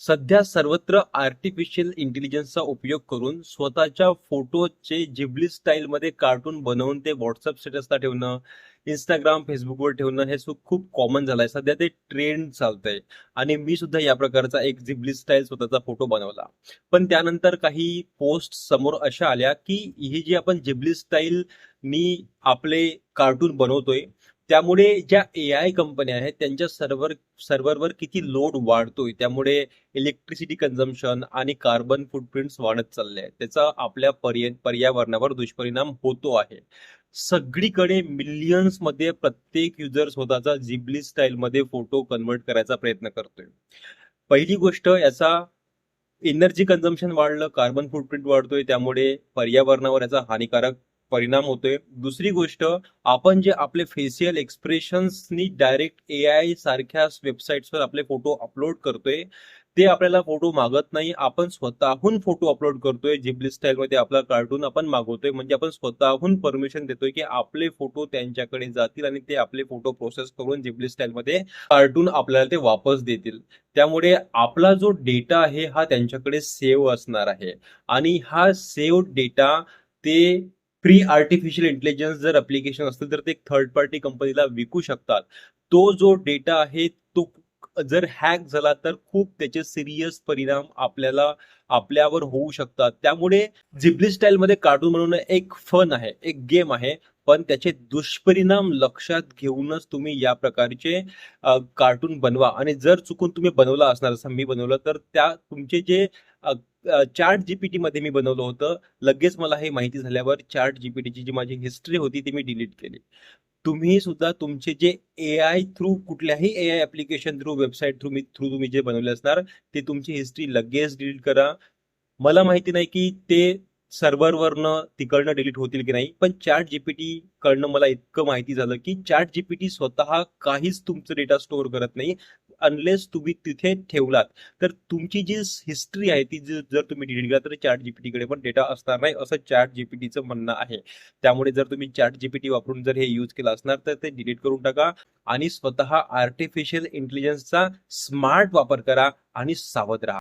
सध्या सर्वत्र आर्टिफिशियल इंटेलिजन्सचा उपयोग करून स्वतःच्या फोटोचे जिबली स्टाईलमध्ये कार्टून बनवून ते व्हॉट्सअप स्टेटसला ठेवणं इंस्टाग्राम फेसबुकवर ठेवणं हे सु- खूप कॉमन झालं आहे सध्या ते ट्रेंड चालतंय. आणि मी सुद्धा या प्रकारचा एक जिबली स्टाईल स्वतःचा फोटो बनवला. पण त्यानंतर काही पोस्ट समोर अशा आल्या की ही जी आपण जिबली स्टाईलनी आपले कार्टून बनवतोय त्यामुळे ज्या ए आय कंपन्या आहेत त्यांच्या सर्व्हर सर्व्हरवर किती लोड वाढतोय त्यामुळे इलेक्ट्रिसिटी कन्झम्पशन आणि कार्बन फुटप्रिंट्स वाढत चालले आहेत. त्याचा आपल्या पर्य पर्यावरणावर दुष्परिणाम होतो आहे. सगळीकडे मिलियन्समध्ये प्रत्येक युजर स्वतःचा जिबली स्टाईल मध्ये फोटो कन्वर्ट करायचा प्रयत्न करतोय. पहिली गोष्ट याचा एनर्जी कन्झम्पशन वाढलं कार्बन फुटप्रिंट वाढतोय त्यामुळे पर्यावरणावर याचा हानिकारक परिणाम होतोय. दुसरी गोष्ट आपण जे आपले फेशियल एक्सप्रेशन्सनी डायरेक्ट ए आय सारख्या वेबसाईट्सवर आपले फोटो अपलोड करतोय ते आपल्याला फोटो मागत नाही. आपण स्वतःहून फोटो अपलोड करतोय जिबली स्टाईलमध्ये आपला कार्टून आपण मागवतोय. म्हणजे आपण स्वतःहून परमिशन देतोय की आपले फोटो त्यांच्याकडे जातील आणि ते आपले फोटो प्रोसेस करून जिबली स्टाईलमध्ये कार्टून आपल्याला ते वापस देतील. त्यामुळे आपला जो डेटा आहे हा त्यांच्याकडे सेव्ह असणार आहे. आणि हा सेव्ह डेटा ते फ्री आर्टिफिशियल इंटेलिजन्स जर अप्लिकेशन असतील तर ते थर्ड पार्टी कंपनीला विकू शकतात. तो जो डेटा आहे तो जर हॅक झाला तर खूप त्याचे सिरियस परिणाम आपल्याला आपल्यावर होऊ शकतात. त्यामुळे जिबली स्टाईलमध्ये कार्टून म्हणून एक फन आहे एक गेम आहे. पण त्याचे दुष्परिणाम लक्षात घेऊनच तुम्ही या प्रकारचे कार्टून बनवा. आणि जर चुकून तुम्ही बनवला असणार असं मी बनवलं तर त्या तुमचे जे चार्ट जीपीटी मध्ये मी बनवलं होतं लगेच मला हे माहिती झाल्यावर चार्ट जीपीटीची जी माझी हिस्ट्री होती ती मी डिलीट केली. तुम्ही सुद्धा तुमचे जे ए आय थ्रू कुठल्याही A I application through website through me through तुम्ही जे बनवले असणार ते तुमची हिस्ट्री लगेच डिलीट करा. मला माहिती नाही की ते सर्व्हरवरनं तिकडनं डिलीट होतील की नाही? पण चॅट जीपीटी कडनं मला इतकं माहिती झालं की चॅट जीपीटी स्वतः काहीच तुमचं डेटा स्टोअर करत नाही अनलेस तुम्ही तिथे ठेवलात. तर तुमची जी हिस्ट्री आहे ती जर तुम्ही डिलीट केला तर चॅट जीपीटी कडे पण डेटा असणार नाही असं चॅट जीपीटीचं म्हणणं आहे. त्यामुळे जर तुम्ही चॅट जीपीटी वापरून जर हे यूज केलं असणार तर ते डिलीट करून टाका आणि स्वतः आर्टिफिशियल इंटेलिजन्सचा स्मार्ट वापर करा आणि सावध राहा.